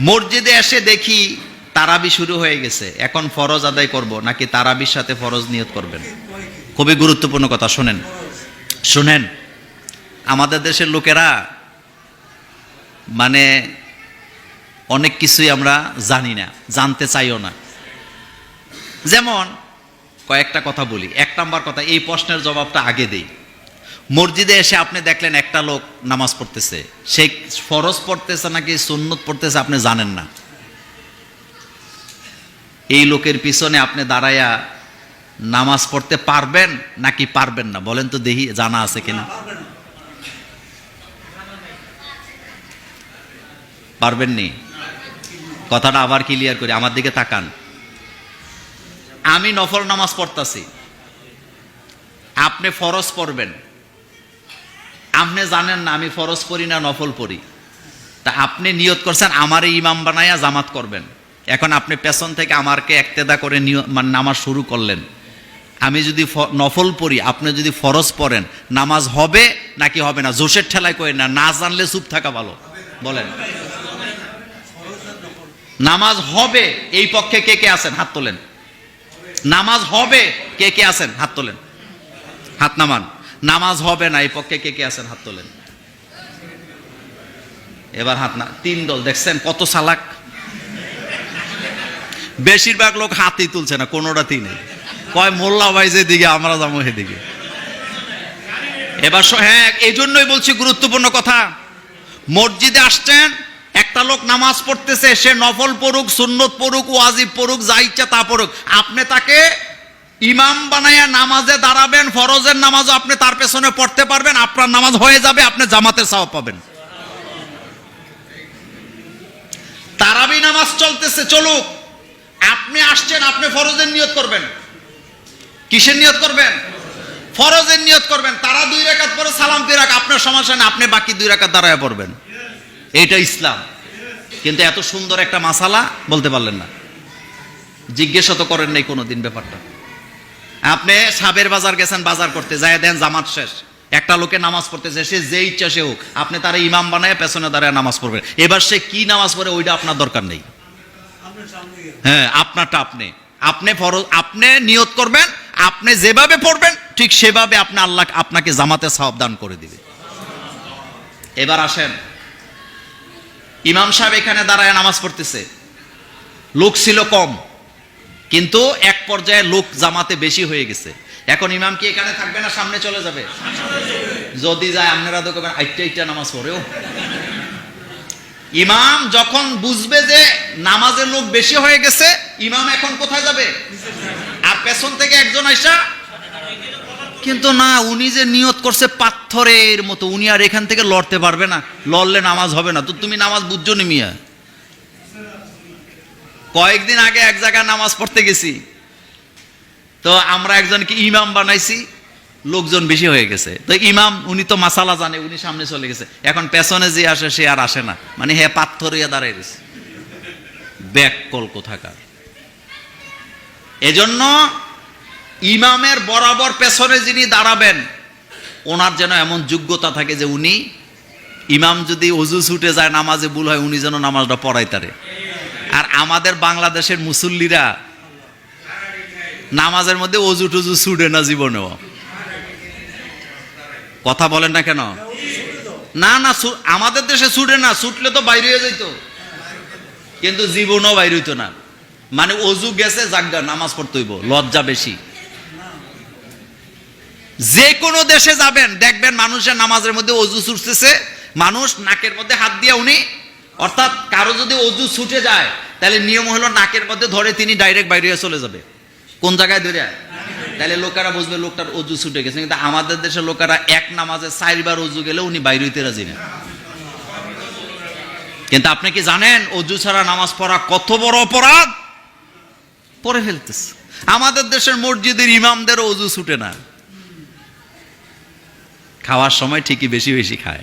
মসজিদে এসে দেখি তারাবি শুরু হয়ে গেছে। এখন ফরজ আদায় করব, নাকি তারাবির সাথে ফরজ নিয়ত করবেন? খুবই গুরুত্বপূর্ণ কথা, শোনেন। শোনেন, আমাদের দেশের লোকেরা মানে অনেক কিছুই আমরা জানি না, জানতে চাইও না। যেমন, কয়েকটা কথা বলি। এক নাম্বার কথা, এই প্রশ্নের জবাবটা আগে দেই। মসজিদে এসে আপনি দেখলেন একটা লোক নামাজ পড়তেছে। সে ফরজ পড়তেছে নাকি সুন্নত পড়তেছে আপনি জানেন না। এই লোকের পিছনে আপনি দাঁড়াইয়া নামাজ পড়তে পারবেন নাকি পারবেন না? বলেন তো দেখি, জানা আছে কিনা? পারবেন পারবেননি কথাটা আবার ক্লিয়ার করি, আমার দিকে তাকান। আমি নফল নামাজ পড়তাছি। আপনি ফরজ পড়বেন। আপনি জানেন না, আমি ফরজ পড়ি না, নফল পড়ি। তা আপনি নিয়ত করছেন আমারে ইমাম বানাইয়া জামাত করবেন। এখন আপনি পেছন থেকে আমারকে একতেদা করে মানে নামাজ শুরু করলেন। আমি যদি নফল পড়ি, আপনি যদি ফরজ পড়েন, নামাজ হবে নাকি হবে না? জোশের ঠেলায় করেন না না জানলে চুপ থাকা ভালো। বলেন। নামাজ হবে, এই পক্ষে কে কে আছেন? হাত তোলেন। নামাজ হবে, কে কে আছেন? হাত তোলেন। হাত নামান। নামাজ হবে না, এই পক্ষে কে কে আছেন? হাত তোলেন। এবার হাত না তিন দল, দেখছেন কত সালাক বেশিরভাগ লোক হাতই তুলছে না কোনোটাতেই নেই। কয়, মোল্লা ভাই দিকে আমরা যাব সেদিকে। এবার হ্যাঁ এই জন্যই বলছি গুরুত্বপূর্ণ কথা। মসজিদে আসছেন, একটা লোক নামাজ পড়তেছে, সে নফল পড়ুক, সুন্নত পড়ুক, ওয়াজিব পড়ুক, যা ইচ্ছা তা পড়ুক। আপনি তাকে ইমাম বানাইয়া নামাজে দাঁড়াবেন, ফরজের নামাজও আপনি তার পেছনে পড়তে পারবেন, আপনার নামাজ হয়ে যাবে, আপনি জামাতের সাওয়াব পাবেন। তারাবি নামাজ চলতেছে, চলুক। আপনি আসছেন, আপনি ফরজের নিয়ত করবেন। কিসের নিয়ত করবেন? ফরজের নিয়ত করবেন। তারা দুই রাকাত পরে সালাম ফিরাক আপনার সমস্যা না আপনি বাকি দুই রাকাত দাঁড়ায় পড়বেন। এইটা ইসলাম। কিন্তু এত সুন্দর একটা মাসালা বলতে পারলেন না। জিজ্ঞেস তো করেন নাই কোনোদিন ব্যাপারটা। আপনি সাবের বাজার গেছেন, বাজার করতে যায় দেন জামাত শেষ। একটা লোকে নামাজ পড়তেছে সে যে ইচ্ছা সে হোক। আপনি তারা ইমাম বানায় পেছনে দাঁড়ায় নামাজ পড়বেন। এবার সে কি নামাজ পড়ে, ওইটা আপনার দরকার নেই। হ্যাঁ আপনারটা আপনি। আপনি ফরজ, আপনি নিয়ত করবেন, আপনি যেভাবে পড়বেন, ঠিক সেভাবে আপনি আল্লাহ আপনাকে জামাতে সাহাব দান করে দিবে। এবার আসেন। ইমাম সাহেব এখানে দাঁড়ায় নামাজ পড়তেছে। লোক ছিল কম। কিন্তু এক পর্যায়ে লোক জামাতে বেশি হয়ে গেছে। এখন ইমাম কি এখানে থাকবে না সামনে চলে যাবে? যদি যায়, আপনারা তো কবেন আইটা আইটা নামাজ পড়েও ইমাম যখন বুঝবে যে নামাজের লোক বেশি হয়ে গেছে, ইমাম এখন কোথায় যাবে? আর পেছন থেকে একজন আইসা, কিন্তু না, উনি যে নিয়ত করছে পাথরের মতো, উনি আর এখান থেকে লড়তে পারবে না। লড়লে নামাজ হবে না। তো তুমি নামাজ বুঝছ নি মিয়া? কয়েকদিন আগে এক জায়গায় নামাজ পড়তে গেছি। তো আমরা একজনকে ইমাম বানাইছি, লোকজন বেশি হয়ে গেছে। তো ইমাম, উনি তো মাসালা জানে, উনি সামনে চলে গেছে। এখন পেছনে যে আসে, সে আর আসে না। মানে হ্যাঁ পাথর হইয়া দাঁড়াই গেছে ব্যাক কল কোথাকার। এজন্য ইমামের বরাবর পেছনে যিনি দাঁড়াবেন, ওনার যেন এমন যোগ্যতা থাকে যে উনি, ইমাম যদি অজু ছুটে যায়, নামাজে ভুল হয়, উনি যেন নামাজটা পড়াই তারে আর আমাদের বাংলাদেশের মুসল্লিরা নামাজের মধ্যে অজু টজু ছুটে না জীবনেও। কথা বলেন না কেন? না না আমাদের দেশে ছুটে না, ছুটলে তো বাইরে হয়ে যেত কিন্তু জীবনও বাইরে হইতো না। মানে অজু গেছে জাগা নামাজ পড়তে হইব, লজ্জা বেশি। যে কোনো দেশে যাবেন, দেখবেন মানুষের নামাজের মধ্যে অজু ছুটতেছে, মানুষ নাকের মধ্যে হাত দিয়ে উনি অর্থাৎ কারও যদি অজু ছুটে যায়, তাহলে নিয়ম হলো নাকের মধ্যে ধরে তিনি ডাইরেক্ট বাইরে চলে যাবে। কোন জায়গায় ধরে? তাহলে লোকেরা বুঝবে লোকটার অজু ছুটে গেছে। কিন্তু আমাদের দেশের লোকেরা এক নামাজে চারবার অজু গেলে উনি বাইরে হইতে রাজি না। কিন্তু আপনি কি জানেন, অজু ছাড়া নামাজ পড়া কত বড় অপরাধ? পড়ে ফেলতেছে। আমাদের দেশের মসজিদের ইমামদের অজু ছুটে না। খাওয়ার সময় ঠিকই বেশি বেশি খায়।